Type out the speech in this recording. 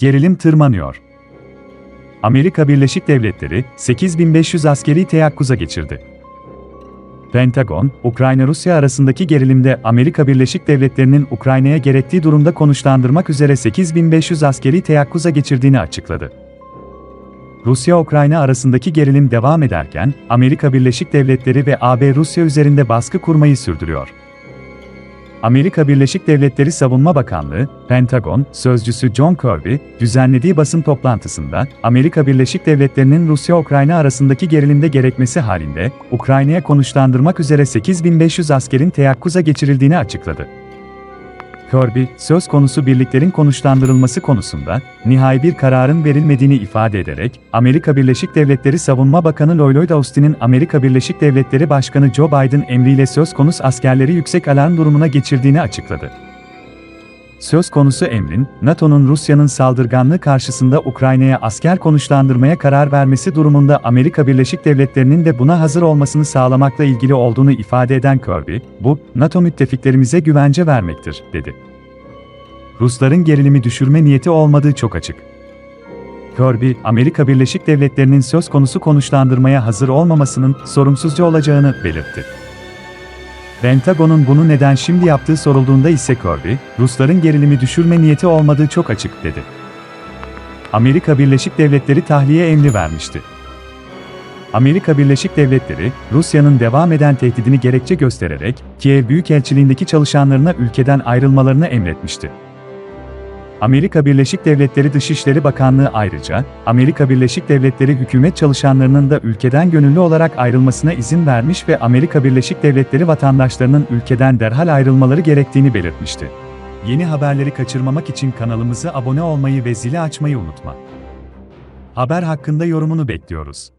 gerilim tırmanıyor. Amerika Birleşik Devletleri 8500 askeri teyakkuza geçirdi. Pentagon, Ukrayna-Rusya arasındaki gerilimde Amerika Birleşik Devletleri'nin Ukrayna'ya gerektiği durumda konuşlandırmak üzere 8500 askeri teyakkuza geçirdiğini açıkladı. Rusya-Ukrayna arasındaki gerilim devam ederken, Amerika Birleşik Devletleri ve AB Rusya üzerinde baskı kurmayı sürdürüyor. Amerika Birleşik Devletleri Savunma Bakanlığı, Pentagon, sözcüsü John Kirby, düzenlediği basın toplantısında, Amerika Birleşik Devletleri'nin Rusya-Ukrayna arasındaki gerilimde gerekmesi halinde, Ukrayna'ya konuşlandırmak üzere 8500 askerin teyakkuza geçirildiğini açıkladı. Kirby, söz konusu birliklerin konuşlandırılması konusunda, nihai bir kararın verilmediğini ifade ederek, Amerika Birleşik Devletleri Savunma Bakanı Lloyd Austin'in Amerika Birleşik Devletleri Başkanı Joe Biden emriyle söz konusu askerleri yüksek alarm durumuna geçirdiğini açıkladı. Söz konusu emrin, NATO'nun Rusya'nın saldırganlığı karşısında Ukrayna'ya asker konuşlandırmaya karar vermesi durumunda Amerika Birleşik Devletleri'nin de buna hazır olmasını sağlamakla ilgili olduğunu ifade eden Kirby, bu, NATO müttefiklerimize güvence vermektir, dedi. Rusların gerilimi düşürme niyeti olmadığı çok açık. Kirby, Amerika Birleşik Devletleri'nin söz konusu konuşlandırmaya hazır olmamasının sorumsuzca olacağını belirtti. Pentagon'un bunu neden şimdi yaptığı sorulduğunda ise Kirby, Rusların gerilimi düşürme niyeti olmadığı çok açık dedi. Amerika Birleşik Devletleri tahliye emri vermişti. Amerika Birleşik Devletleri, Rusya'nın devam eden tehdidini gerekçe göstererek, Kiev Büyükelçiliğindeki çalışanlarına ülkeden ayrılmalarını emretmişti. Amerika Birleşik Devletleri Dışişleri Bakanlığı ayrıca, Amerika Birleşik Devletleri hükümet çalışanlarının da ülkeden gönüllü olarak ayrılmasına izin vermiş ve Amerika Birleşik Devletleri vatandaşlarının ülkeden derhal ayrılmaları gerektiğini belirtmişti. Yeni haberleri kaçırmamak için kanalımıza abone olmayı ve zili açmayı unutma. Haber hakkında yorumunu bekliyoruz.